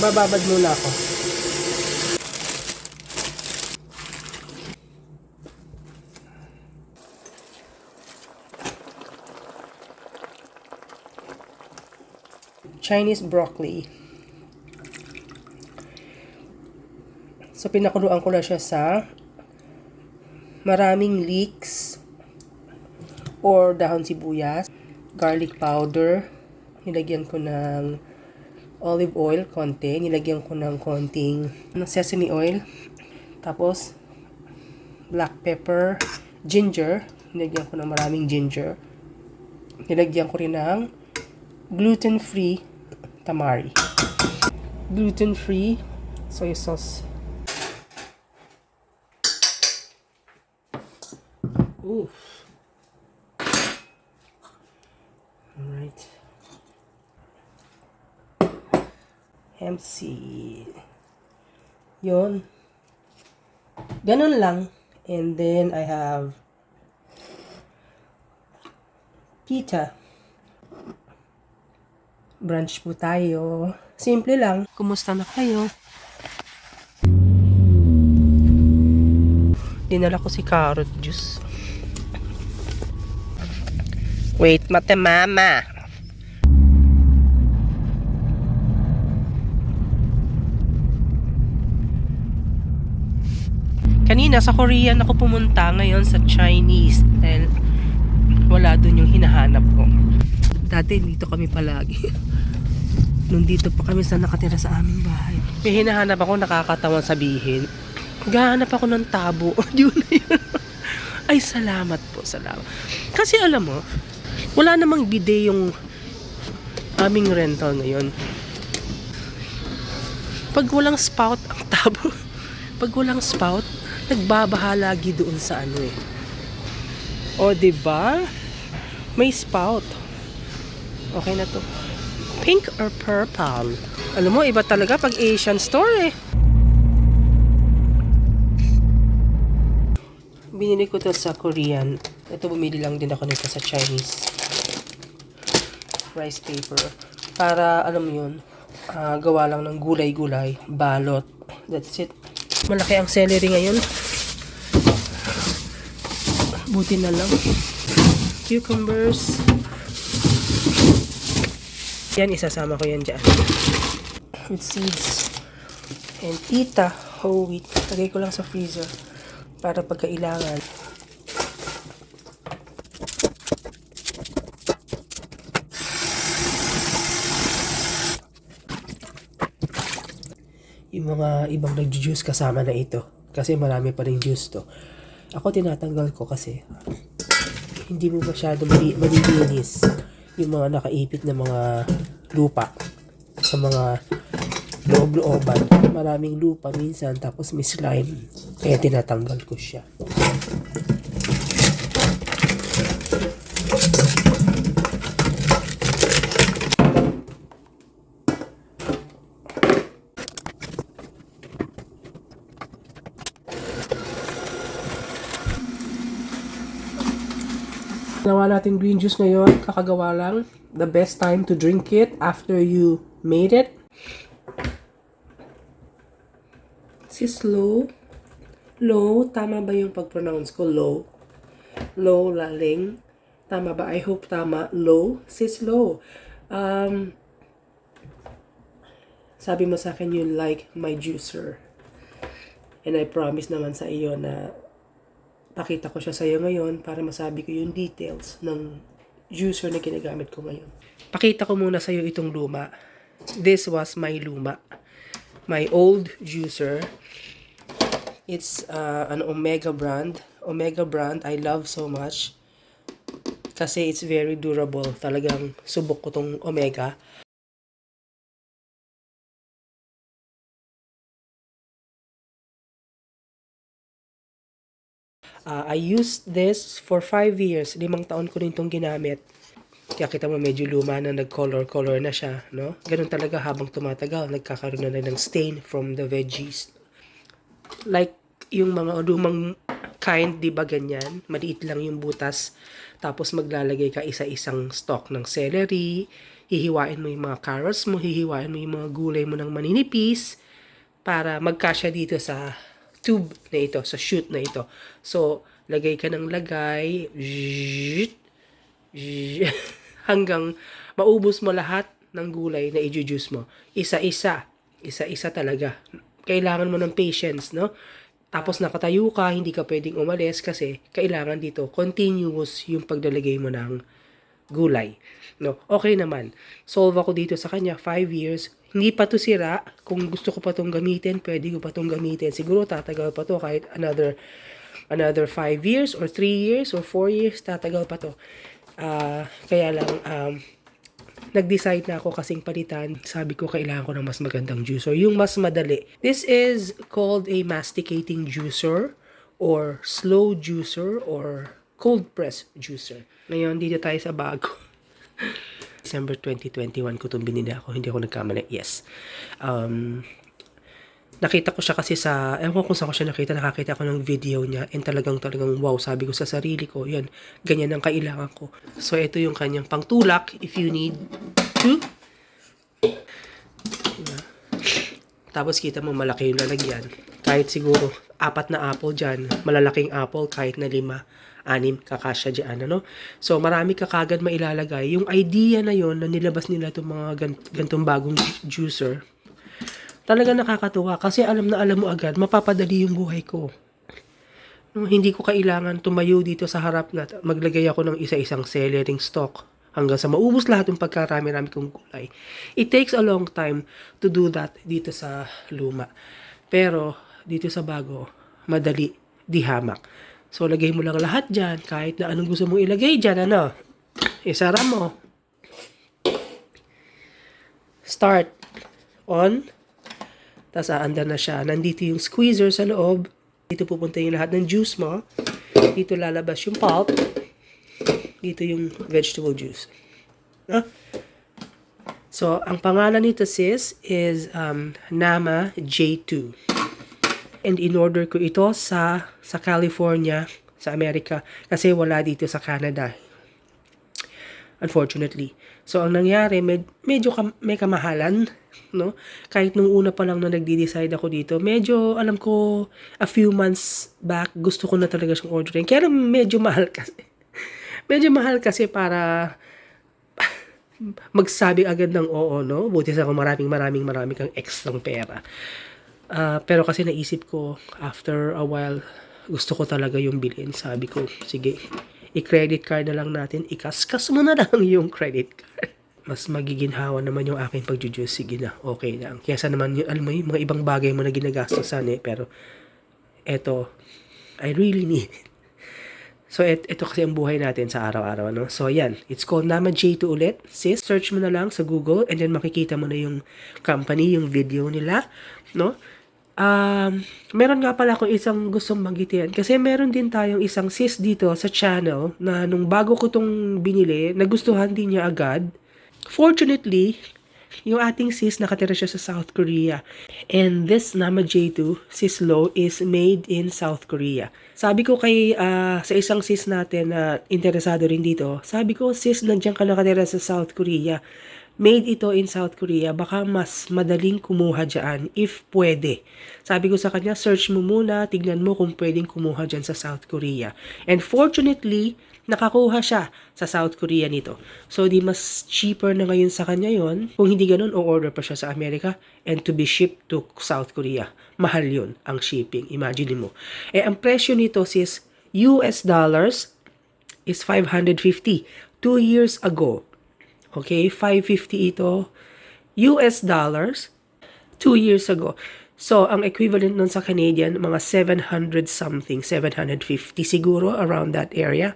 Bababad muna ako. Chinese broccoli. So, pinakuluan ko na siya sa maraming leeks or dahon sibuyas, garlic powder, nilagyan ko ng olive oil, konti, nilagyan ko ng konting ng sesame oil, tapos black pepper, ginger, nilagyan ko ng maraming ginger, nilagyan ko rin ng gluten-free tamari, gluten-free soy sauce, Seed. Yun. Ganun lang. And then I have pita. Brunch po tayo. Simple lang. Kumusta na kayo? Dinala ko si carrot juice. Wait, mate mama. Kanina sa Korean ako pumunta ngayon sa Chinese dahil wala dun yung hinahanap ko. Dati dito kami palagi. Nung dito pa kami sa nakatira sa aming bahay. May hinahanap ako nakakatawan sabihin. Gahanap ako ng tabo. Yun na yun. Ay, salamat po, salamat. Kasi alam mo, wala namang bide yung aming rental ngayon. Pag walang spout ang tabo, pag walang spout, nagbabaha lagi doon sa ano eh. O, 'di ba? May spout. Okay na to. Pink or purple? Alam mo, iba talaga pag Asian store eh. Binili ko to sa Korean. Ito bumili lang din ako nito sa Chinese. Rice paper. Para, alam mo yun, ah, gawa lang ng gulay-gulay, balot. That's it. Malaki ang celery ngayon. Buti na lang. Cucumbers. Yan, isasama ko yan dyan. With seeds. And pita, whole wheat. Lagay ko lang sa freezer para pagkailangan. Yung mga ibang nag-juice kasama na ito. Kasi marami pa rin juice to. Ako tinatanggal ko kasi hindi mo masyado mali- malilinis yung mga nakaipit na mga lupa sa mga loob-looban. Maraming lupa minsan tapos may slime. Kaya tinatanggal ko siya. Ginawa natin green juice ngayon. Kakagawa lang. The best time to drink it after you made it. Si slow. Low. Tama ba yung pag-pronounce ko? Low. Low, laling. Tama ba? I hope tama. Low. Si slow. Um, sabi mo sa akin you like my juicer. And I promise naman sa iyo na pakita ko siya sa iyo ngayon para masabi ko yung details ng juicer na ginagamit ko ngayon. Pakita ko muna sa iyo itong luma. This was my luma. My old juicer. It's uh, an Omega brand. Omega brand I love so much. Kasi it's very durable. Talagang subok ko tong Omega. Uh, I used this for 5 years. Limang taon ko rin itong ginamit. Kaya kita mo medyo luma na nag-color-color na siya. No? Ganun talaga habang tumatagal. Nagkakaroon na rin ng stain from the veggies. Like yung mga lumang kind, di ba ganyan? Maliit lang yung butas. Tapos maglalagay ka isa-isang stalk ng celery, hihiwain mo yung mga carrots mo, hihiwain mo yung mga gulay mo ng maninipis para magkasya dito sa tube na ito, sa chute na ito. So, lagay ka ng lagay, hanggang maubos mo lahat ng gulay na i-juice mo. Isa-isa. Isa-isa talaga. Kailangan mo ng patience, no? Tapos nakatayo ka, hindi ka pwedeng umalis kasi kailangan dito continuous yung paglalagay mo ng gulay. No, okay naman. Solve ako dito sa kanya, 5 years. Hindi pa to sira. Kung gusto ko pa tong gamitin, pwede ko pa tong gamitin. Siguro tatagal pa to kahit another another 5 years or 3 years or 4 years, tatagal pa to. Ah, kaya lang um, nag-decide na ako kasing palitan. Sabi ko, kailangan ko ng mas magandang juicer. Yung mas madali. This is called a masticating juicer or slow juicer or cold press juicer. Ngayon, dito tayo sa bago. December 2021 ko itong binili ako. Hindi ako nagkamali. Yes. Um, nakita ko siya kasi sa, ewan ko kung saan ko siya nakita, nakakita ko ng video niya and talagang talagang wow, sabi ko sa sarili ko, yan, ganyan ang kailangan ko. So, ito yung kanyang pangtulak if you need to. Diba? Tapos kita mo malaki yung lalagyan. Kahit siguro apat na apple dyan, malalaking apple kahit na lima, anim kakasya dyan, ano? So, marami ka kagad mailalagay. Yung idea na yon na nilabas nila itong mga gan- gantong bagong ju- juicer, talaga nakakatuwa kasi alam na alam mo agad, mapapadali yung buhay ko. No, hindi ko kailangan tumayo dito sa harap na maglagay ako ng isa-isang cellaring stock hanggang sa maubos lahat yung pagkarami-rami kong gulay. It takes a long time to do that dito sa luma. Pero dito sa bago, madali, di hamak. So, lagay mo lang lahat dyan, kahit na anong gusto mong ilagay dyan, ano, isara mo. Start. On. Tapos aandar na siya. Nandito yung squeezer sa loob. Dito pupunta yung lahat ng juice mo. Dito lalabas yung pulp. Dito yung vegetable juice. No? So, ang pangalan nito sis is um, Nama J2. And in order ko ito sa sa California, sa Amerika, kasi wala dito sa Canada. Unfortunately. So, ang nangyari, med- medyo kam- may kamahalan, no? Kahit nung una pa lang na nagde-decide ako dito, medyo, alam ko, a few months back, gusto ko na talaga siyang ordering. Kaya medyo mahal kasi. medyo mahal kasi para magsabi agad ng oo, no? Buti sa maraming maraming maraming kang extrang pera. Ah, pero kasi naisip ko, after a while, gusto ko talaga yung bilhin. Sabi ko, sige, i-credit card na lang natin. Ikaskas mo na lang yung credit card. Mas magiginhawa naman yung aking pagjujuice. Sige na, okay lang. Kesa naman, yung, alam mo, yung mga ibang bagay mo na ginagastosan eh. Pero, eto, I really need it. So, et, ito kasi ang buhay natin sa araw-araw, no? So, yan. It's called Nama J2 ulit. Sis, search mo na lang sa Google and then makikita mo na yung company, yung video nila, no? Um, meron nga pala akong isang gustong magitin kasi meron din tayong isang sis dito sa channel na nung bago ko tong binili, nagustuhan din niya agad. Fortunately, yung ating sis nakatira siya sa South Korea. And this Nama J2, sis Lo, is made in South Korea. Sabi ko kay ah, sa isang sis natin na interesado rin dito, sabi ko, sis, nandiyan ka nakatira sa South Korea. Made ito in South Korea, baka mas madaling kumuha dyan if pwede. Sabi ko sa kanya, search mo muna, tignan mo kung pwedeng kumuha dyan sa South Korea. And fortunately, nakakuha siya sa South Korea nito. So, di mas cheaper na ngayon sa kanya yon Kung hindi ganun, o-order pa siya sa Amerika and to be shipped to South Korea. Mahal yun ang shipping. Imagine mo. Eh, ang presyo nito sis, US dollars is 550. Two years ago, Okay, 550 ito US dollars 2 years ago. So, ang equivalent nun sa Canadian, mga 700 something, 750 siguro around that area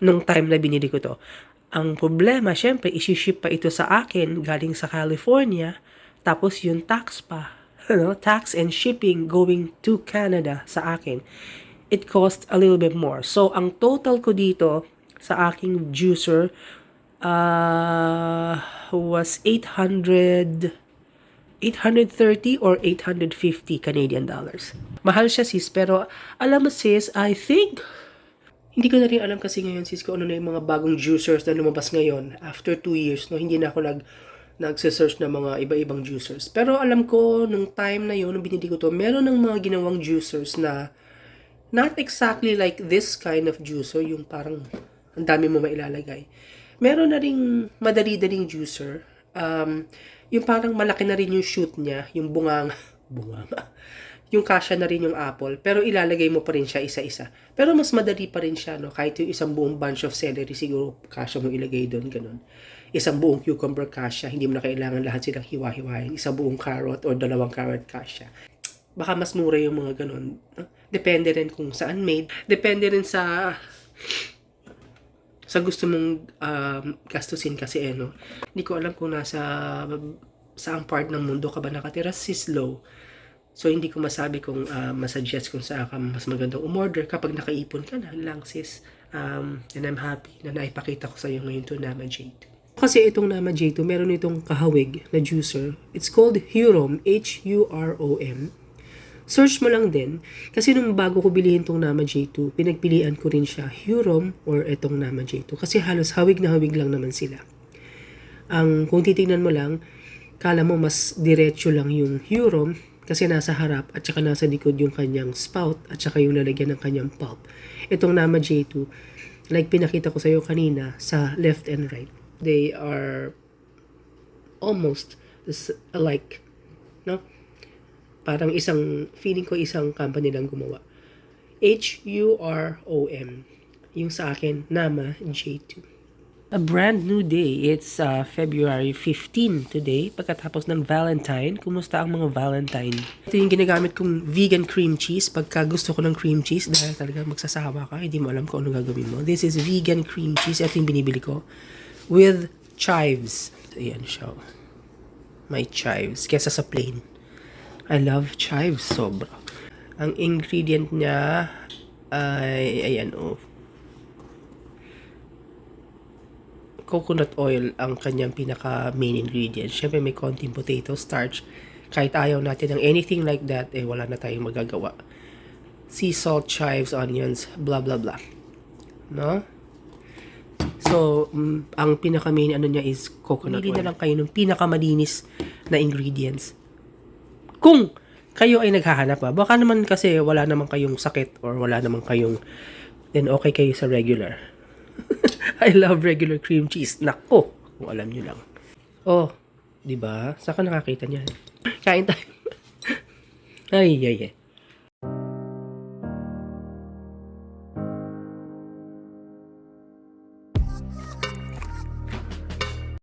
nung time na binili ko to. Ang problema, syempre, isi-ship pa ito sa akin galing sa California, tapos yung tax pa, ano, tax and shipping going to Canada sa akin, it cost a little bit more. So, ang total ko dito sa aking juicer uh, was 800 830 or 850 Canadian dollars. Mahal siya sis, pero alam mo sis, I think Hindi ko na rin alam kasi ngayon sis ko ano na yung mga bagong juicers na lumabas ngayon after 2 years no hindi na ako nag nagse-search ng mga iba-ibang juicers. Pero alam ko nung time na yun nung binili ko to, meron ng mga ginawang juicers na not exactly like this kind of juicer, yung parang ang dami mo mailalagay. Meron na ring madali-daling juicer. Um, yung parang malaki na rin yung shoot niya, yung bunganga, bunganga. Yung kasya na rin yung apple, pero ilalagay mo pa rin siya isa-isa. Pero mas madali pa rin siya, no? Kahit yung isang buong bunch of celery, siguro kasya mo ilagay doon, ganun. Isang buong cucumber kasya, hindi mo na kailangan lahat silang hiwa-hiwain. Isang buong carrot or dalawang carrot kasya baka mas mura yung mga ganun. Depende rin kung saan made. Depende rin sa sa gusto mong um, gastusin kasi eh, no? Hindi ko alam kung nasa saang part ng mundo ka ba nakatira, sis low. So, hindi ko masabi kung uh, masuggest kung saan ka mas magandang umorder kapag nakaipon ka na lang, sis. Um, and I'm happy na naipakita ko sa iyo ngayon to Nama J2. Kasi itong Nama J2, meron itong kahawig na juicer. It's called Hurom, H-U-R-O-M. Search mo lang din. Kasi nung bago ko bilihin tong Nama J2, pinagpilian ko rin siya, Hurom or itong Nama J2. Kasi halos hawig na hawig lang naman sila. Ang kung titingnan mo lang, kala mo mas diretso lang yung Hurom kasi nasa harap at saka nasa likod yung kanyang spout at saka yung lalagyan ng kanyang pulp. Itong Nama J2, like pinakita ko sa iyo kanina sa left and right, they are almost alike. No? Parang isang, feeling ko isang company lang gumawa. H-U-R-O-M. Yung sa akin, Nama J2. A brand new day. It's uh, February 15 today, pagkatapos ng Valentine. Kumusta ang mga Valentine? Ito yung ginagamit kong vegan cream cheese. Pagka gusto ko ng cream cheese, dahil talaga magsasawa ka, hindi mo alam kung ano gagawin mo. This is vegan cream cheese. Ito yung binibili ko. With chives. Ayan siya. May chives. Kesa sa plain. I love chives sobra. Ang ingredient niya ay, ayan oh, coconut oil ang kanyang pinaka main ingredient. Siyempre may konting potato starch. Kahit ayaw natin ng anything like that, eh wala na tayong magagawa. Sea salt, chives, onions, blah blah blah. No? So, mm, ang pinaka main ano niya is coconut oil. na lang kayo ng pinaka malinis na ingredients. Kung kayo ay naghahanap pa, baka naman kasi wala naman kayong sakit or wala naman kayong then okay kayo sa regular. I love regular cream cheese. Nako, kung alam nyo lang. Oh, di ba? Saan ka nakakita niyan? Kain tayo. ay, ay, ay.